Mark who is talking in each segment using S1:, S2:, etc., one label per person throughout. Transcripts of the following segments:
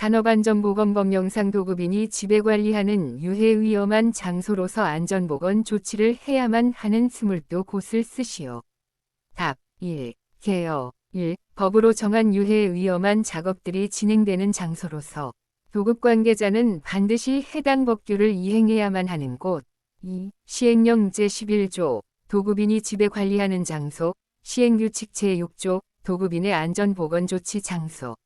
S1: 산업안전보건법 영상 도급인이 지배 관리하는 유해 위험한 장소로서 안전보건 조치를 해야만 하는 22 곳을 쓰시오. 답 1. 개요 1. 법으로 정한 유해 위험한 작업들이 진행되는 장소로서 도급 관계자는 반드시 해당 법규를 이행해야만 하는 곳. 2. 시행령 제11조 도급인이 지배 관리하는 장소 시행규칙 제6조 도급인의 안전보건 조치 장소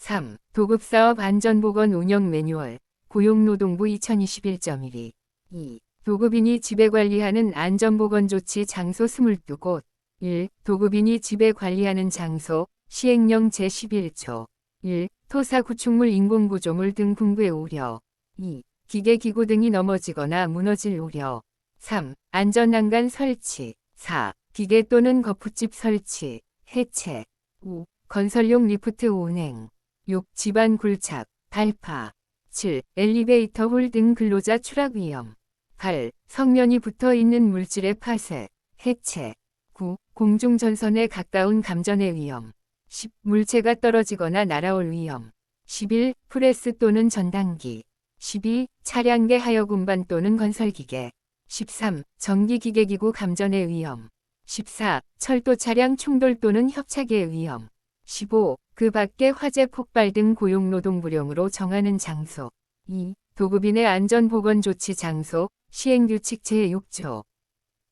S1: 3. 도급사업 안전보건 운영 매뉴얼 고용노동부 2021.12 2. 도급인이 지배 관리하는 안전보건 조치 장소 22곳 1. 도급인이 지배 관리하는 장소 시행령 제11조 1. 토사 구축물 인공구조물 등 붕괴 우려 2. 기계기구 등이 넘어지거나 무너질 우려 3. 안전난간 설치 4. 기계 또는 거푸집 설치, 해체 5. 건설용 리프트 운행 6. 집안 굴착, 발파 7. 엘리베이터 홀 등 근로자 추락 위험 8. 성면이 붙어 있는 물질의 파쇄, 해체 9. 공중전선에 가까운 감전의 위험 10. 물체가 떨어지거나 날아올 위험 11. 프레스 또는 전단기 12. 차량계 하역 운반 또는 건설기계 13. 전기기계기구 감전의 위험 14. 철도 차량 충돌 또는 협착의 위험 15. 그 밖에 화재 폭발 등 고용노동 불용으로 정하는 장소 2. 도급인의 안전보건 조치 장소 시행규칙 제6조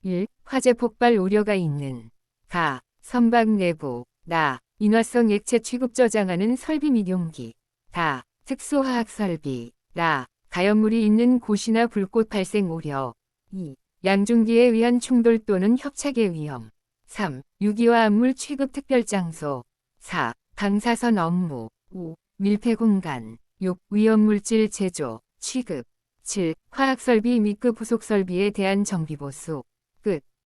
S1: 1. 화재 폭발 우려가 있는 가, 선박 내부, 나, 인화성 액체 취급 저장하는 설비 및 용기 다, 특수화학 설비, 라, 가연물이 있는 곳이나 불꽃 발생 우려 2. 양중기에 의한 충돌 또는 협착의 위험 3. 유기와 암물 취급 특별 장소 4. 방사선 업무 5. 밀폐 공간 6. 위험물질 제조, 취급 7. 화학설비 및 그 부속 설비에 대한 정비보수 끝